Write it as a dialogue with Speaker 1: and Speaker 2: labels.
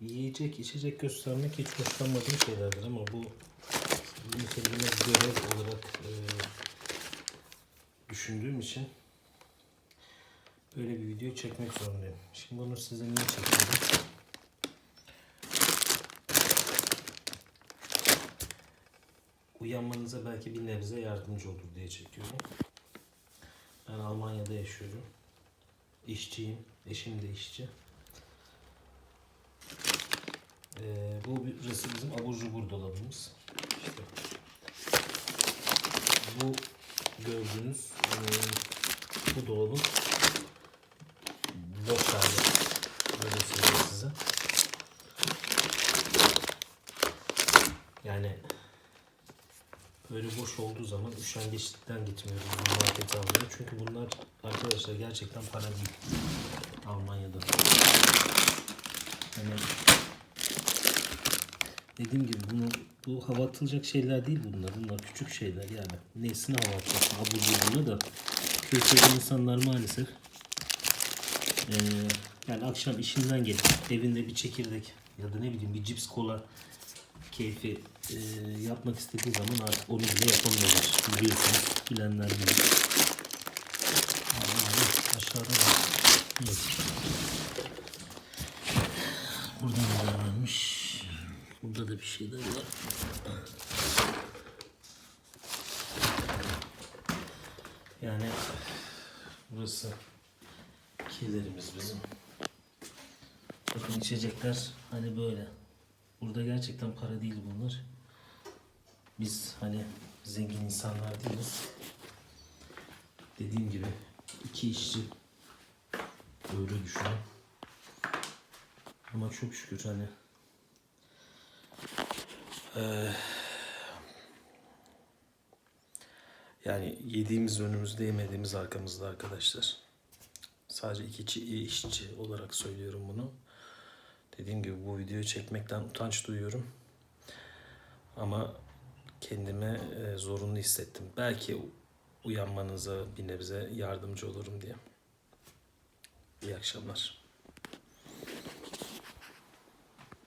Speaker 1: yiyecek, içecek göstermek hiç hoşlanmadığım şeylerdir ama bu kendime görev olarak e, düşündüğüm için böyle bir video çekmek zorundayım. Şimdi bunu size niye çekiyorum? Uyanmanıza belki bir nebze yardımcı olur diye çekiyorum. Ben Almanya'da yaşıyorum. İşçiyim. Eşim de işçi. Ee, bu burası bizim abur cubur dolabımız. İşte bu gördüğünüz e, bu dolabın boş hali. Böyle söyleyeyim size. Yani böyle boş olduğu zaman üşengeçlikten gitmiyorum bu markete almaya. Çünkü bunlar arkadaşlar gerçekten para değil. Almanya'da. Hani dediğim gibi bunu bu hava atılacak şeyler değil bunlar. Bunlar küçük şeyler yani. Nesine hava atacaksın abur da Türkiye'de insanlar maalesef eee, yani akşam işinden gelip evinde bir çekirdek ya da ne bileyim bir cips kola keyfi eee, yapmak istediği zaman artık onu bile yapamıyorlar. Biliyorsunuz bilenler bilir. Aşağıda var. Evet. Burada ne varmış? Burada da bir şeyler var. Yani burası kilerimiz bizim. Bakın içecekler hani böyle. Burada gerçekten para değil bunlar. Biz hani zengin insanlar değiliz. Dediğim gibi iki işçi öyle düşünün. Ama çok şükür hani eee, yani yediğimiz önümüzde yemediğimiz arkamızda arkadaşlar. Sadece iki işçi olarak söylüyorum bunu. Dediğim gibi bu videoyu çekmekten utanç duyuyorum. Ama kendime e, zorunlu hissettim. Belki uyanmanıza bir nebze yardımcı olurum diye. İyi akşamlar.